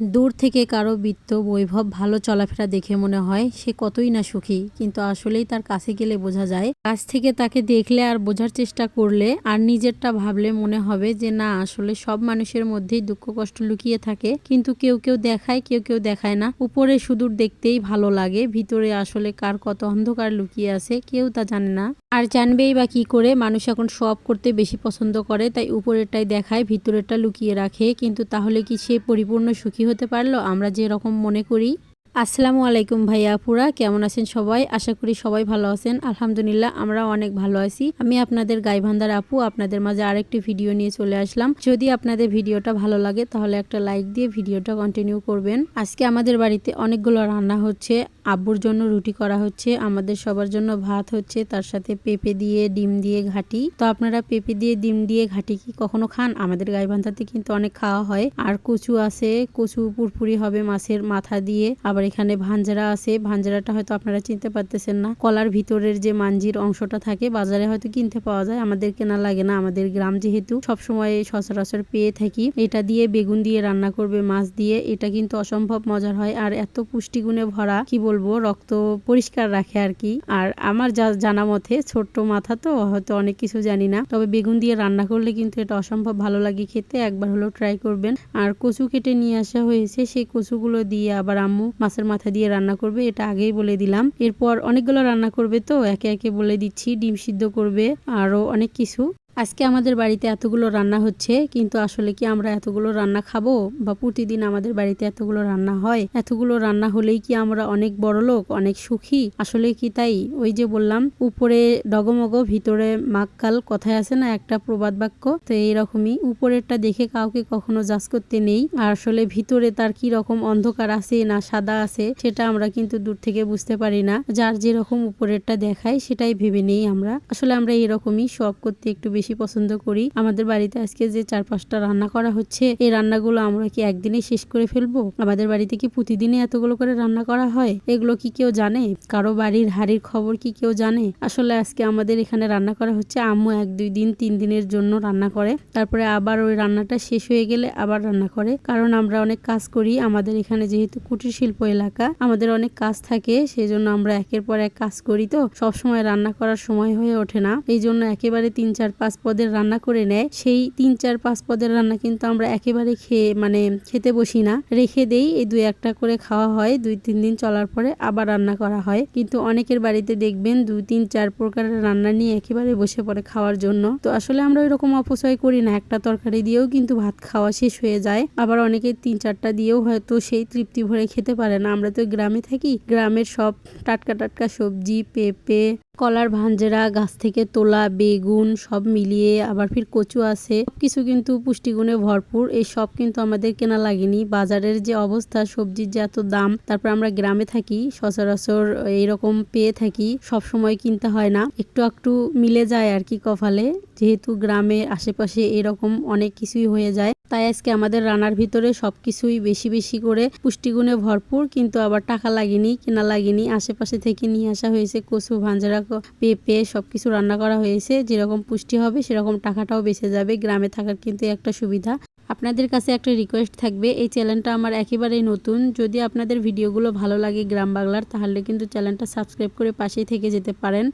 দূর থেকে কারও বৃত্ত, বৈভব, ভালো চলাফেরা দেখে মনে হয় সে কতই না সুখী। কিন্তু আসলেই তার কাছে গেলে বোঝা যায়, কাছ থেকে তাকে দেখলে আর বোঝার চেষ্টা করলে আর নিজেরটা ভাবলে মনে হবে যে, না, আসলে সব মানুষের মধ্যেই দুঃখ, কষ্ট লুকিয়ে থাকে। কিন্তু কেউ কেউ দেখায়, কেউ কেউ দেখায় না। উপরে সুদূর দেখতেই ভালো লাগে, ভিতরে আসলে কার কত অন্ধকার লুকিয়ে আছে, কেউ তা জানে না। আর জানবেই বা কি করে, মানুষ এখন সব করতে বেশি পছন্দ করে, তাই উপরেরটাই দেখায়, ভিতরেরটা লুকিয়ে রাখে, কিন্তু তাহলে কি সে পরিপূর্ণ সুখী হতে পারল? আমরা যেরকম মনে করি আসসালামু আলাইকুম ভাইয়া, আপুরা, কেমন আছেন সবাই? আশা করি সবাই ভালো আছেন। আলহামদুলিল্লাহ, আমরা অনেক ভালো আছি। আমি আপনাদের গাইভান্দার আপু, আপনাদের মাঝে আরেকটি ভিডিও নিয়ে চলে আসলাম। যদি আপনাদের ভিডিওটা ভালো লাগে, তাহলে একটা লাইক দিয়ে ভিডিওটা কন্টিনিউ করবেন। আজকে আমাদের বাড়িতে অনেকগুলো রান্না হচ্ছে। আব্বুর জন্য রুটি করা হচ্ছে, আমাদের সবার জন্য ভাত হচ্ছে, তার সাথে পেঁপে দিয়ে, ডিম দিয়ে ঘাটি। তো আপনারা পেঁপে দিয়ে, ডিম দিয়ে ঘাটি কি কখনো খান? আমাদের গাইবান্ধাতে কিন্তু অনেক খাওয়া হয়। আর কচু আছে, কচু পুরপুরি হবে মাছের মাথা দিয়ে। আবার এখানে ভাঞ্জারা আছে। ভাঞ্জারাটা হয়তো আপনারা চিনতে পারতেছেন না। কলার ভিতরের যে মাঞ্জির অংশটা থাকে, বাজারে হয়তো কিনতে পাওয়া যায়। আমাদের কেনা লাগে না। আমাদের গ্রাম যেহেতু, সবসময় সচরাচর পেয়ে থাকি। এটা দিয়ে বেগুন দিয়ে রান্না করবে, মাছ দিয়ে। এটা কিন্তু অসম্ভব মজার হয়। আর এত পুষ্টিগুণে ভরা, কি বলব, রক্ত পরিষ্কার রাখে আর কি। আর আমার যা জানা মতে, ছোট্ট মাথা তো হয়তো অনেক কিছু জানি না। তবে বেগুন দিয়ে রান্না করলে কিন্তু এটা অসম্ভব ভালো লাগে খেতে। একবার হলো ট্রাই করবেন। আর কচু কেটে নিয়ে আসা হয়েছে। সেই কচুগুলো দিয়ে আবার আম্মু মাছের মাথা দিয়ে রান্না করবে, এটা আগেই বলে দিলাম। এরপর অনেকগুলো রান্না করবে তো, একে একে বলে দিচ্ছি, ডিম সিদ্ধ করবে, আরও অনেক কিছু। আজকে আমাদের বাড়িতে এতগুলো রান্না হচ্ছে, কিন্তু আসলে কি আমরা এতগুলো রান্না খাব? বা প্রতিদিন আমাদের বাড়িতে এতগুলো রান্না হয়? এতগুলো রান্না হলেই কি আমরা অনেক বড় লোক অনেক সুখী? আসলে কি তাই? ওই যে বললাম, উপরে ডগমগ, ভিতরে মাক্কাল কথায় আছে না একটা প্রবাদ বাক্য? তো এইরকমই। উপরেরটা দেখে কাউকে কখনো জাজ করতে নেই। আর আসলে ভিতরে তার কি রকম অন্ধকার আছে না সাদা আছে, সেটা আমরা কিন্তু দূর থেকে বুঝতে পারি না। যার যেরকম উপরেরটা দেখায়, সেটাই ভেবে নেই আমরা। আসলে আমরা এরকমই সব করতে একটু বেশি পছন্দ করি। আমাদের বাড়িতে আজকে যে চার পাঁচটা রান্না করা হচ্ছে, এই রান্নাগুলো আমরা কি একদিনে শেষ করে ফেলব? আমাদের বাড়িতে কি প্রতিদিনই এতগুলো করে রান্না করা হয়? এগুলো কি কেউ জানে? কারও বাড়ির হাড়ির খবর কি কেউ জানে? আসলে আজকে আমাদের এখানে রান্না করা হচ্ছে, আম্মু এক দুই দিন, তিন দিনের জন্য রান্না করে। তারপরে আবার ওই রান্নাটা শেষ হয়ে গেলে আবার রান্না করে। কারণ আমরা অনেক কাজ করি, আমাদের এখানে যেহেতু কুটির শিল্প এলাকা, আমাদের অনেক কাজ থাকে সেই জন্য আমরা একের পর এক কাজ করি তো। সবসময় রান্না করার সময় হয়ে ওঠে না। এই জন্য একেবারে তিন, চার, পাঁচ পদের রান্না করে নেয়, সেই তিন চার পাঁচ পদের রান্না কিন্তু আমরা একেবারে খেয়ে মানে খেতে বসি না। রেখে দেই, এই দুই একটা করে খাওয়া হয়, দুই তিন দিন চলার পরে আবার রান্না করা হয়। কিন্তু অনেকের বাড়িতে দেখবেন দুই তিন চার প্রকারের রান্না নিয়ে একেবারে বসে পড়ে খাওয়ার জন্য। তো আসলে আমরা ওইরকম অপচয় করি না, একটা তরকারি দিয়েও কিন্তু ভাত খাওয়া শেষ হয়ে যায়। আবার অনেকে তিন চারটা দিয়েও হয়তো সেই তৃপ্তি ভরে খেতে পারে না। আমরা তো গ্রামে থাকি, গ্রামের সব টাটকা টাটকা সবজি, পেঁপে কলার ভাঞ্জেরা, গাছ থেকে তোলা বেগুন সব মিলিয়ে আবার ফির কচু আছে। সবকিছু কিন্তু পুষ্টিগুণে ভরপুর। এই সব কিন্তু আমাদের কেনা লাগেনি। বাজারের যে অবস্থা, সবজির যে এত দাম, তারপর আমরা গ্রামে থাকি, সচরাচর এইরকম পেয়ে থাকি, সব সময় কিনতে হয় না। একটু একটু মিলে যায় আর কি কপালে। যেহেতু গ্রামের আশেপাশে এরকম অনেক কিছুই হয়ে যায়। তাই আজকে আমাদের রান্নার ভিতরে সব কিছুই বেশি বেশি করে পুষ্টিগুণে ভরপুর, কিন্তু আবার টাকা লাগেনি, কেনা লাগেনি। আশেপাশে থেকে নিয়ে আসা হয়েছে কচু, ভাঞ্জারা, পেঁপে সব কিছু রান্না করা হয়েছে। যেরকম পুষ্টি হবে, সেরকম টাকাটাও বেঁচে যাবে। গ্রামে থাকার কিন্তু একটা সুবিধা। আপনাদের কাছে একটা রিকোয়েস্ট থাকবে, এই চ্যানেলটা আমার একেবারেই নতুন। যদি আপনাদের ভিডিওগুলো ভালো লাগে গ্রাম বাংলার, তাহলে কিন্তু চ্যানেলটা সাবস্ক্রাইব করে পাশেই থেকে যেতে পারেন।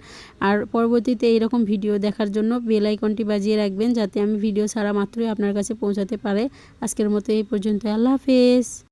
আর পরবর্তীতে এইরকম ভিডিও দেখার জন্য বেল আইকনটি বাজিয়ে রাখবেন, যাতে আমি ভিডিও সারা মাত্রই আপনার কাছে পৌঁছাতে পারে। আজকের মতো এই পর্যন্ত আল্লাহ হাফেজ।